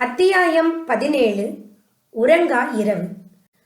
அத்தியாயம் பதினேழு. உறங்கா இரவு.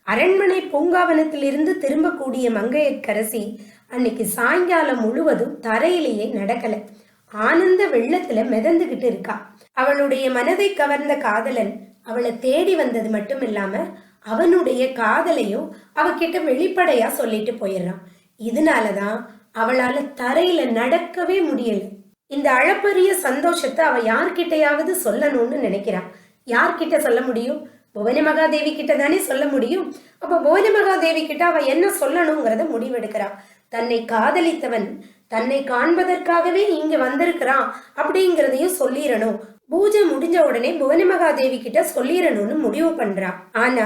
அரண்மனை பூங்காவனத்திலிருந்து திரும்பக்கூடிய மங்கையர்க்கரசி அன்னைக்கு சாயங்காலம் முழுவதும் தரையிலேயே நடக்கல. ஆனந்த வெள்ளத்துல மிதந்துகிட்டு இருக்கா. அவளுடைய மனதை கவர்ந்த காதலன் அவளை தேடி வந்தது மட்டும் இல்லாம அவனுடைய காதலையும் அவகிட்ட வெளிப்படையா சொல்லிட்டு போயிடுறான். இதனாலதான் அவளால தரையில நடக்கவே முடியல. இந்த அளப்பரிய சந்தோஷத்தை அவ யார்கிட்டையாவது சொல்லணும்னு நினைக்கிறான் யார்கிட்ட சொல்ல முடியும்? புவனி மகாதேவி கிட்ட தானே சொல்ல முடியும்? அப்ப புவனி மகாதேவி கிட்ட அவ என்ன சொல்லணுங்கிறத முடிவெடுக்கிறா. தன்னை காதலித்தவன் தன்னை காண்பதற்காகவே இங்க வந்திருக்கிறான் அப்படிங்கிறதையும் சொல்லிடணும் பூஜை முடிஞ்ச உடனே புவனி மகாதேவி கிட்ட சொல்லிடணும்னு முடிவு பண்றா. ஆனா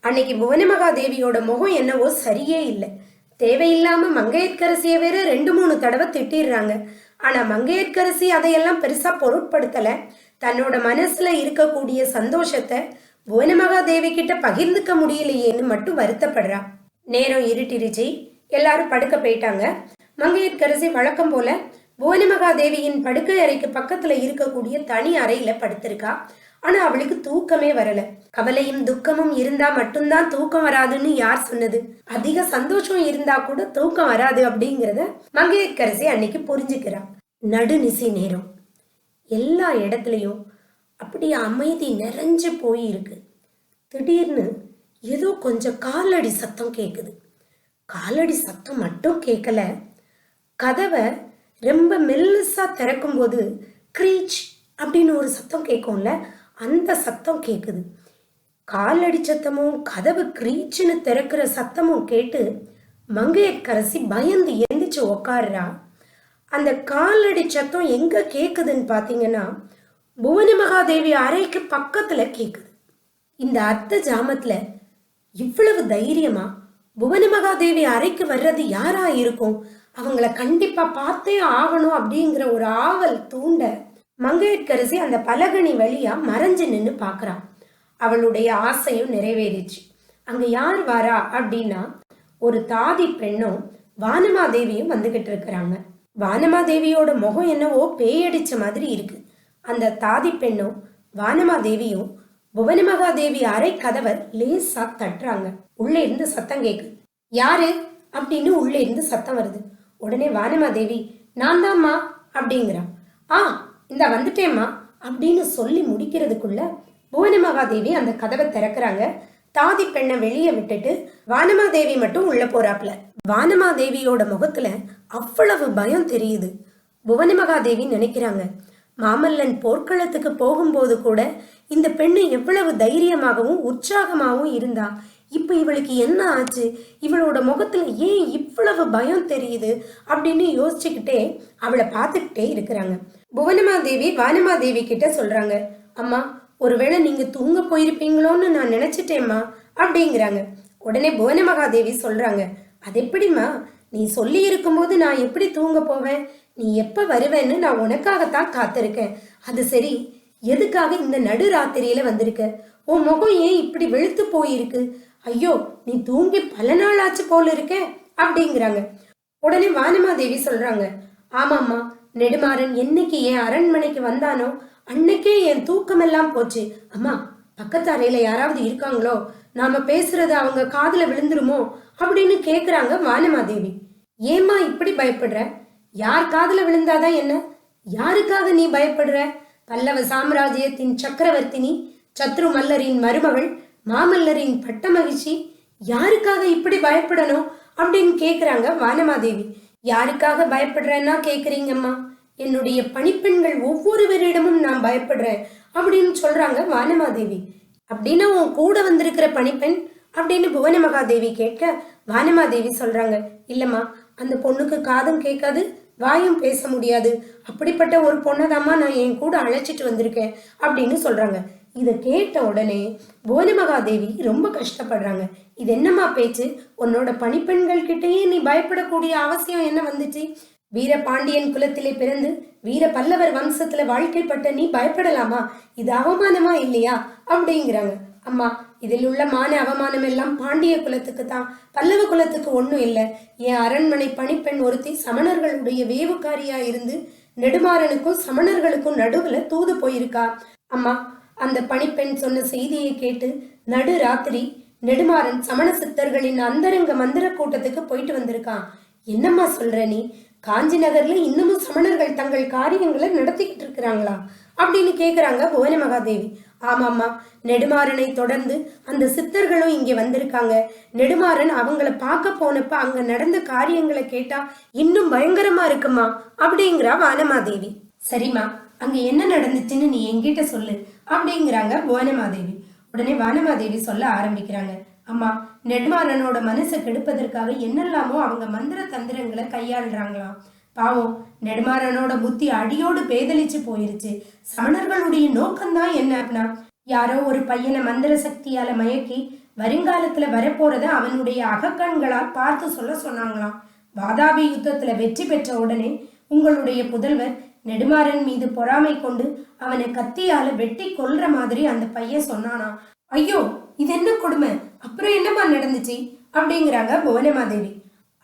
அன்னைக்கு புவனி மகாதேவியோட முகம் என்னவோ சரியே இல்லை. தேவையில்லாம மங்கையர்க்கரசிய வேற ரெண்டு மூணு தடவை திட்டிடுறாங்க. ஆனா மங்கையர்க்கரசி அதையெல்லாம் பெருசா பொருட்படுத்தல. தன்னோட மனசுல இருக்கக்கூடிய சந்தோஷத்தை புவனமகாதேவி கிட்ட பகிர்ந்துக்க முடியலையேன்னு மட்டும் வருத்தப்படுறா. நேரம் இருட்டிருச்சு. எல்லாரும் படுக்க போயிட்டாங்க. மங்கையர்க்கரசி வழக்கம் போல புவனமகாதேவியின் படுக்கை அறைக்கு பக்கத்துல இருக்கக்கூடிய தனி அறையில படுத்திருக்கா. ஆனா அவளுக்கு தூக்கமே வரல. கவலையும் துக்கமும் இருந்தா மட்டும்தான் தூக்கம் வராதுன்னு யார் சொன்னது? அதிக சந்தோஷம் இருந்தா கூட தூக்கம் வராது அப்படிங்கறத மங்கையர்கரசி அன்னைக்கு புரிஞ்சுக்கிறா. நடுநிசி நேரம். எல்லா இடத்துலையும் அப்படியே அமைதி நிறைஞ்சு போயிருக்கு. திடீர்னு ஏதோ கொஞ்சம் காலடி சத்தம் கேட்குது காலடி சத்தம் மட்டும் கேட்கல கதவை ரொம்ப மெல்லுசாக திறக்கும்போது க்ரீச் அப்படின்னு ஒரு சத்தம் கேட்கும்ல அந்த சத்தம் கேட்குது காலடி சத்தமும் கதவு க்ரீச்சுன்னு திறக்கிற சத்தமும் கேட்டு மங்கையக்கரசி பயந்து எந்திரிச்சு உக்காடுறா அந்த காலடி சத்தம் எங்க கேக்குதுன்னு பாத்தீங்கன்னா புவன மகாதேவி அறைக்கு பக்கத்துல கேக்குது. இந்த அர்த்த ஜாமத்துல இவ்வளவு தைரியமா புவன மகாதேவி அறைக்கு வர்றது யாரா இருக்கும்? அவங்கள கண்டிப்பா பார்த்தே ஆகணும் அப்படிங்கிற ஒரு ஆவல் தூண்ட மங்கையர்க்கரசி அந்த பலகனி வழியா மறைஞ்சு நின்னு பாக்குறான். அவளுடைய ஆசையும் நிறைவேறிச்சு. அங்க யார் வரா அப்படின்னா ஒரு தாதி பெண்ணும் வானமாதேவியும் வந்துகிட்டு இருக்கிறாங்க. வானமாதேவியோட முகம் என்னவோ பேயடிச்ச மாதிரி இருக்கு. அந்த தாதி பெண்ணும் வானமாதேவியும் புவனமகாதேவி அறை கதவை லேசா தட்டுறாங்க. உள்ளே இருந்து சத்தம் கேக்கு. யாரு? அப்படின்னு உள்ளே இருந்து சத்தம் வருது. உடனே வானமாதேவி நான் தான்மா அப்படிங்கிறான் ஆ இந்த வந்துட்டேம்மா அப்படின்னு சொல்லி முடிக்கிறதுக்குள்ள புவனமகாதேவி அந்த கதவை திறக்கிறாங்க. தாதி பெண்ணை வெளியே விட்டுட்டு வானமாதேவி மட்டும் உள்ள போறாப்ல வானமாதேவியோட முகத்துல அவ்வளவு பயம் தெரியுது. புவனமகாதேவி நினைக்கிறாங்க மாமல்லன் போர்க்களத்துக்கு போகும்போது கூட இந்த பெண்ணு எவ்வளவு தைரியமாகவும் உற்சாகமாகவும் இருந்தா. இப்ப இவளுக்கு என்ன ஆச்சு? இவளோட முகத்துல ஏன் இவ்வளவு பயம் தெரியுது? அப்படின்னு யோசிச்சுக்கிட்டே அவளை பார்த்துக்கிட்டே இருக்கிறாங்க. புவனமாதேவி வானமாதேவி கிட்ட சொல்றாங்க அம்மா ஒருவேளை நீங்க தூங்க போயிருப்பீங்களோன்னு நான் நினைச்சிட்டேம்மா அப்படிங்கிறாங்க. உடனே புவனமகாதேவி சொல்றாங்க அது எப்படிம்மா? நீ சொல்லி இருக்கும்போது நான் எப்படி தூங்க போவேன்? நீ எப்ப வருவேன்னு நான் உனக்காகத்தான் காத்திருக்கேன். அது சரி எதுக்காக இந்த நடு ராத்திரியில வந்திருக்க? உன் முகம் ஏன் இப்படி வெளுத்து போயிருக்கு? ஐயோ நீ தூங்கி பல நாள் ஆச்சு போல இருக்க அப்படிங்கிறாங்க. உடனே வானமாதேவி சொல்றாங்க ஆமாம்மா நெடுமாறன் என்னைக்கு என் அரண்மனைக்கு வந்தானோ அன்னைக்கே என் தூக்கமெல்லாம் போச்சு. அம்மா பக்கத்து அறையில யாராவது இருக்காங்களோ நாம பேசுறது அவங்க காதுல விழுந்துருமோ அப்படின்னு கேக்குறாங்க வானமாதேவி. ஏம்மா இப்படி பயப்படுற? யார் காதுல விழுந்தாதான் என்ன? யாருக்காக நீ பயப்படுற? பல்லவ சாம்ராஜ்யத்தின் சக்கரவர்த்தினி சத்ரு மல்லரின் மருமகள் மாமல்லரின் பட்ட மகிழ்ச்சி யாருக்காக இப்படி பயப்படணும் அப்படின்னு கேக்குறாங்க வானமாதேவி. யாருக்காக பயப்படுறேன்னா கேக்குறீங்கம்மா. என்னுடைய பணிப்பெண்கள் ஒவ்வொருவரிடமும் நான் பயப்படுறேன் அப்படின்னு சொல்றாங்க வானமாதேவி. அப்படின்னா உன் கூட வந்திருக்கிற பணிப்பெண் அப்படின்னு புவன மகாதேவி கேட்க வானமாதேவி சொல்றாங்க இல்லம்மா அந்த பொண்ணுக்கு காதும் கேட்காது வாயும் பேச முடியாது. அப்படிப்பட்ட ஒரு பொண்ணதாம்மா நான் என் கூட அழைச்சிட்டு வந்திருக்கேன் அப்படின்னு சொல்றாங்க. இதை கேட்ட உடனே புவன மகாதேவி ரொம்ப கஷ்டப்படுறாங்க. இது என்னம்மா பேச்சு? உன்னோட பணிப்பெண்கள் கிட்டேயே நீ பயப்படக்கூடிய அவசியம் என்ன வந்துச்சு? வீர பாண்டியன் குலத்திலே பிறந்து வீர பல்லவர் வம்சத்துல வாழ்க்கைப்பட்ட நீ பயப்படலாமா? இது அவமானமா இல்லையா? அப்படிங்கிறாங்க அம்மா இதில் உள்ள மான அவமானம் எல்லாம் பாண்டிய குலத்துக்கு தான். பல்லவ குலத்துக்கு ஒன்றும் இல்லை. என் அரண்மனை பணிப்பெண் ஒருத்தி சமணர்களுடைய வேவுக்காரியா இருந்து நெடுமாறனுக்கும் சமணர்களுக்கும் நடுவுல தூது போயிருக்கா. அம்மா அந்த பணிப்பெண் சொன்ன செய்தியை கேட்டு நடு ராத்திரி நெடுமாறன் சமண சித்தர்களின் அந்தரங்க மந்திர கூட்டத்துக்கு போயிட்டு வந்திருக்கான். என்னம்மா சொல்ற நீ? காஞ்சி நகர்ல இன்னமும் சமணர்கள் தங்கள் காரியங்களை நடத்திக்கிட்டு இருக்கிறாங்களா? அப்படின்னு கேக்குறாங்க புவன மகாதேவி. ஆமாம்மா நெடுமாறனை தொடர்ந்து அந்த சித்தர்களும் இங்கே வந்திருக்காங்க. நெடுமாறன் அவங்கள பார்க்க போனப்ப அங்க நடந்த காரியங்களை கேட்டா இன்னும் பயங்கரமா இருக்குமா? அப்படிங்கிறா வானமாதேவி சரிம்மா அங்க என்ன நடந்துச்சுன்னு நீ என்கிட்ட சொல்லு அப்படிங்கிறாங்க புவனமாதேவி உடனே வானமாதேவி சொல்ல ஆரம்பிக்கிறாங்க. அம்மா நெடுமாறனோட மனசை கெடுப்பதற்காக என்னெல்லாமோ அவங்க மந்திர தந்திரங்களை கையாளுறாங்களாம். பாவம் நெடுமாறனோட புத்தி அடியோடு பேதலிச்சு போயிருச்சு. சமணர்களுடைய நோக்கம்தான் என்ன அப்படின்னா யாரோ ஒரு பையனை மந்திர சக்தியால மயக்கி வருங்காலத்துல வரப்போறத அவனுடைய அகக்கண்களால் பார்த்து சொல்ல சொன்னாங்களாம். வாதாபி யுத்தத்துல வெற்றி பெற்ற உடனே உங்களுடைய புதல்வர் நெடுமாறன் மீது பொறாமை கொண்டு அவனை கத்தியால வெட்டி கொல்ற மாதிரி அந்த பையன் சொன்னானா ஐயோ இது என்ன கொடுமை? அப்புறம் என்னம்மா நடந்துச்சு? அப்படிங்கிறாங்க புவனமாதேவி.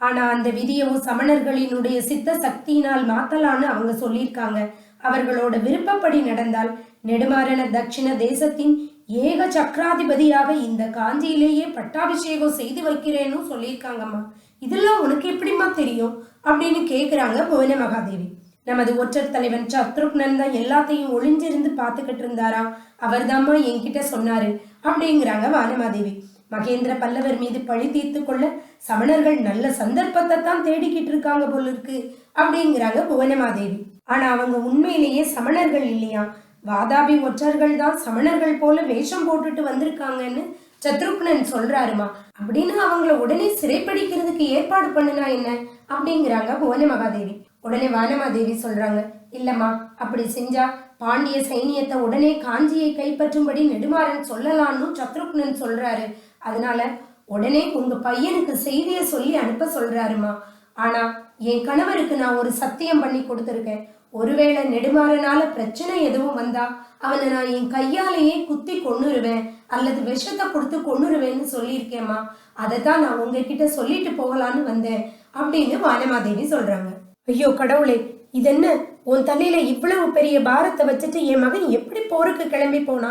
ஆனா அந்த விதியவும் சமணர்களினுடைய சித்த சக்தியினால் மாத்தலான்னு அவங்க சொல்லியிருக்காங்க. அவர்களோட விருப்பப்படி நடந்தால் நெடுமாறன தட்சிண தேசத்தின் ஏக சக்கராதிபதியாக இந்த காஞ்சியிலேயே பட்டாபிஷேகம் செய்து வைக்கிறேன்னு சொல்லியிருக்காங்கம்மா. இதெல்லாம் உனக்கு எப்படிம்மா தெரியும்? அப்படின்னு கேட்குறாங்க புவன மகாதேவி நமது ஒற்றர் தலைவன் சத்ருக்னன் தான் எல்லாத்தையும் ஒளிஞ்சிருந்து பார்த்துக்கிட்டு இருந்தாரா அவர்தாம்மா என்கிட்ட சொன்னாரு. அப்படிங்கிறாங்க வானமாதேவி. மகேந்திர பல்லவர் மீது பழி தீர்த்து கொள்ள சமணர்கள் நல்ல சந்தர்ப்பத்தை தான் தேடிக்கிட்டு இருக்காங்க போல இருக்கு அப்படிங்கிறாங்க புவனமாதேவி. ஆனா அவங்க உண்மையிலேயே சமணர்கள் இல்லையா? வாதாபி ஒற்றர்கள் தான் சமணர்கள் போல வேஷம் போட்டுட்டு வந்திருக்காங்கன்னு சத்ருக்னன் சொல்றாருமா? அப்படின்னு அவங்கள உடனே சிறைப்பிடிக்கிறதுக்கு ஏற்பாடு பண்ணுனா என்ன? அப்படிங்கிறாங்க புவன மகாதேவி உடனே வானமாதேவி சொல்றாங்க இல்லம்மா அப்படி செஞ்சா பாண்டிய சைனியத்தை உடனே காஞ்சியை கைப்பற்றும்படி நெடுமாறன் சொல்லலான்னு சத்ருக்னன் சொல்றாரு. அதனால உடனே உங்க பையனுக்கு செய்தியை சொல்லி அனுப்ப சொல்றாருமா. ஆனா என் கணவருக்கு நான் ஒரு சத்தியம் பண்ணி கொடுத்துருக்கேன். ஒருவேளை நெடுமாறனால பிரச்சனை எதுவும் வந்தா அவனை நான் என் கையாலேயே குத்தி கொன்னுருவேன் அல்லது விஷத்தை கொடுத்து கொன்னுருவேன்னு சொல்லியிருக்கேம்மா. அதை தான் நான் உங்ககிட்ட சொல்லிட்டு போகலான்னு வந்தேன் அப்படின்னு வானமாதேவி சொல்றாங்க. ஐயோ கடவுளே இதென்ன? உன் தலையில இவ்வளவு பெரிய பாரத்தை வச்சுட்டு என் மகன் எப்படி போருக்கு கிளம்பி போனா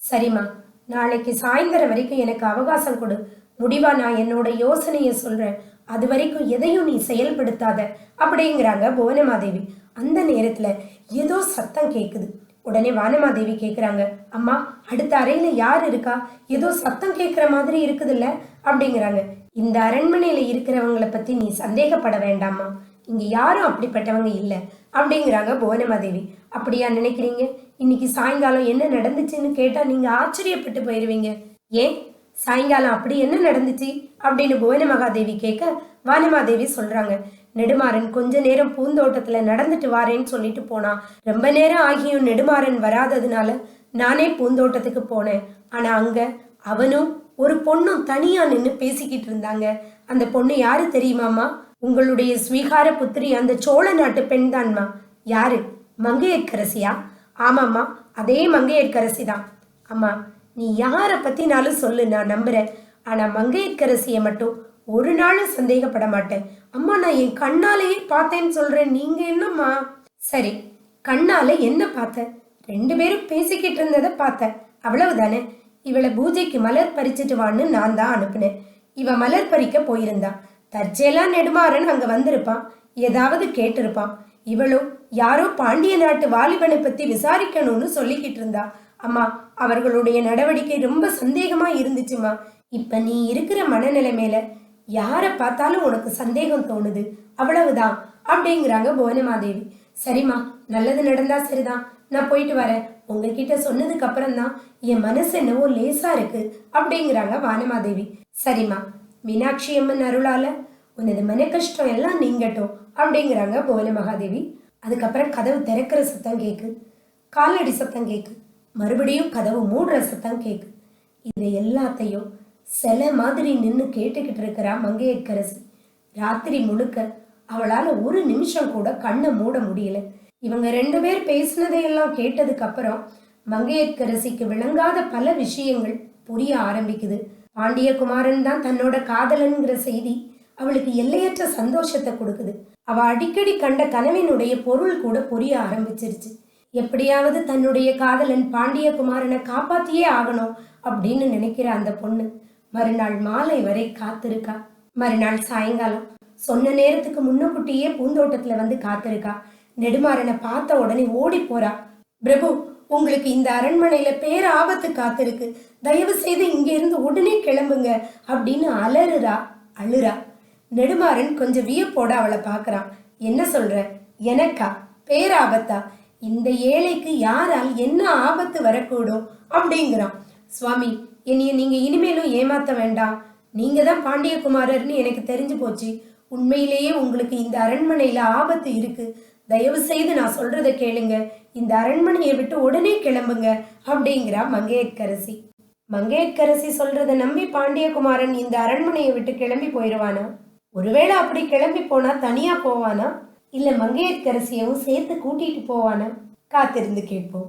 சரிம்மா நாளைக்கு சாயந்தரம் வரைக்கும் எனக்கு அவகாசம் கொடு. முடிவா நான் என்னோட யோசனையை சொல்றேன். அது வரைக்கும் எதையும் நீ செயல்படுத்தாத. அப்படிங்கிறாங்க புவனமாதேவி. அந்த நேரத்துல ஏதோ சத்தம் கேக்குது. உடனே வானமாதேவி கேக்குறாங்க அம்மா அடுத்த அறையில யார் இருக்கா? ஏதோ சத்தம் கேக்குற மாதிரி இருக்குதுல்ல? அப்படிங்கிறாங்க. இந்த அரண்மனையில இருக்கிறவங்களை பத்தி நீ சந்தேகப்பட வேண்டாமா இங்க யாரும் அப்படிப்பட்டவங்க இல்ல. அப்படிங்கிறாங்க புவனமாதேவி. அப்படியா நினைக்கிறீங்க? இன்னைக்கு சாயங்காலம் என்ன நடந்துச்சுன்னு கேட்டால் நீங்கள் ஆச்சரியப்பட்டு போயிருவீங்க. ஏன்? சாயங்காலம் அப்படி என்ன நடந்துச்சு? அப்படின்னு புவன மகாதேவி கேட்க வானமாதேவி சொல்கிறாங்க நெடுமாறன் கொஞ்ச நேரம் பூந்தோட்டத்தில் நடந்துட்டு வாரேன்னு சொல்லிட்டு போனான் ரொம்ப நேரம் ஆகியும் நெடுமாறன் வராததுனால நானே பூந்தோட்டத்துக்கு போனேன். ஆனால் அங்கே அவனும் ஒரு பொண்ணும் தனியாக நின்று பேசிக்கிட்டு இருந்தாங்க. அந்த பொண்ணு யாரு தெரியுமாம்மா? உங்களுடைய ஸ்வீகார புத்திரி அந்த சோழ நாட்டு பெண் தான்மா யாரு? மங்கையக்கரசியா? ஆமாம்மா அதே மங்கையர்க்கரசி தான் அம்மா நீ யாரை பற்றினாலும் சொல்லு நான் நம்புகிறேன் ஆனால் மங்கையர்க்கரசியை மட்டும் ஒரு நாளும் சந்தேகப்பட மாட்டேன். அம்மா நான் என் கண்ணாலேயே பார்த்தேன்னு சொல்கிறேன் நீங்கள் என்னம்மா? சரி கண்ணால் என்ன பார்த்த? ரெண்டு பேரும் பேசிக்கிட்டு இருந்ததை பார்த்தேன் அவ்வளவுதானே? இவளை பூஜைக்கு மலர் பறிச்சிட்டு வான்னு நான் தான் அனுப்புனேன். இவ மலர் பறிக்க போயிருந்தா. தற்செயலா நெடுமாறன் அங்கே வந்திருப்பான். ஏதாவது கேட்டிருப்பான். இவளும் யாரோ பாண்டிய நாட்டு வாலிபனை பத்தி விசாரிக்கணும்னு சொல்லிக்கிட்டு இருந்தா. அம்மா அவர்களுடைய நடவடிக்கை ரொம்ப சந்தேகமா இருந்துச்சுமா. இப்ப நீ இருக்கிற மனநிலைமையில யாரை பார்த்தாலும் உனக்கு சந்தேகம் தோணுது. அவ்வளவுதான் அப்படிங்கிறாங்க புவனமாதேவி. சரிம்மா நல்லது நடந்தா சரிதான். நான் போயிட்டு வரேன். உங்ககிட்ட சொன்னதுக்கு அப்புறம் தான் என் மனசு என்னவோ லேசா இருக்கு அப்படிங்கிறாங்க வானமாதேவி. சரிம்மா மீனாட்சி அம்மன் அருளால உனது மன கஷ்டம் எல்லாம் நீங்கட்டும். அப்படிங்கிறாங்க புவன மகாதேவி. அதுக்கப்புறம் கதவு திறக்கிற சத்தம் கேக்கு. காலடி சத்தம் கேக்கு. மறுபடியும் கதவு மூடுற சத்தம் கேக்கு. இது எல்லாத்தையும் சில மாதிரி நின்று கேட்டுக்கிட்டு இருக்கிறா மங்கையக்கரசி. ராத்திரி முழுக்க அவளால ஒரு நிமிஷம் கூட கண்ணை மூட முடியல. இவங்க ரெண்டு பேர் பேசினதையெல்லாம் கேட்டதுக்கு அப்புறம் மங்கையக்கரசிக்கு விளங்காத பல விஷயங்கள் புரிய ஆரம்பிக்குது. பாண்டியகுமாரன் தான் தன்னோட காதலன்கிற செய்தி. அவளுக்கு எல்லையற்ற சந்தோஷத்தை கொடுக்குது. அவ அடிக்கடி கண்ட கனவினுடைய பொருள் கூட புரிய ஆரம்பிச்சிருச்சு. எப்படியாவது தன்னுடைய காதலன் பாண்டியகுமாரனை காப்பாத்தியே ஆகணும் அப்படின்னு நினைக்கிற அந்த பொண்ணு மறுநாள் மாலை வரை காத்திருக்கா. மறுநாள் சாயங்காலம் சொன்ன நேரத்துக்கு முன்னக்கூட்டியே பூந்தோட்டத்துல வந்து காத்திருக்கா. நெடுமாறனை பார்த்த உடனே ஓடி போறா. பிரபு உங்களுக்கு இந்த அரண்மனையில பேர் ஆபத்து காத்திருக்கு. தயவு செய்து இங்க இருந்து உடனே கிளம்புங்க அப்படின்னு அலறுறா அழுறா. நெடுமாறன் கொஞ்சம் வியப்போட அவளை பார்க்கறான். என்ன சொல்ற? எனக்கா? பேராபத்தா? இந்த ஏழைக்கு யாரால் என்ன ஆபத்து வரக்கூடும்? அப்படிங்கிறான். சுவாமி என்னைய நீங்க இனிமேலும் ஏமாத்த வேண்டாம். நீங்க தான் பாண்டியகுமாரர்னு எனக்கு தெரிஞ்சு போச்சு. உண்மையிலேயே உங்களுக்கு இந்த அரண்மனையில ஆபத்து இருக்கு. தயவு செய்து நான் சொல்றத கேளுங்க. இந்த அரண்மனையை விட்டு உடனே கிளம்புங்க அப்படிங்கிறா மங்கையக்கரசி. மங்கையக்கரசி சொல்றத நம்பி பாண்டியகுமாரன் இந்த அரண்மனையை விட்டு கிளம்பி போயிடுவானா ஒருவேளை அப்படி கிளம்பி போனா தனியா போவானா? இல்ல மங்கையர்க்கரசியவும் சேர்த்து கூட்டிட்டு போவானா? காத்திருந்து கேட்போம்.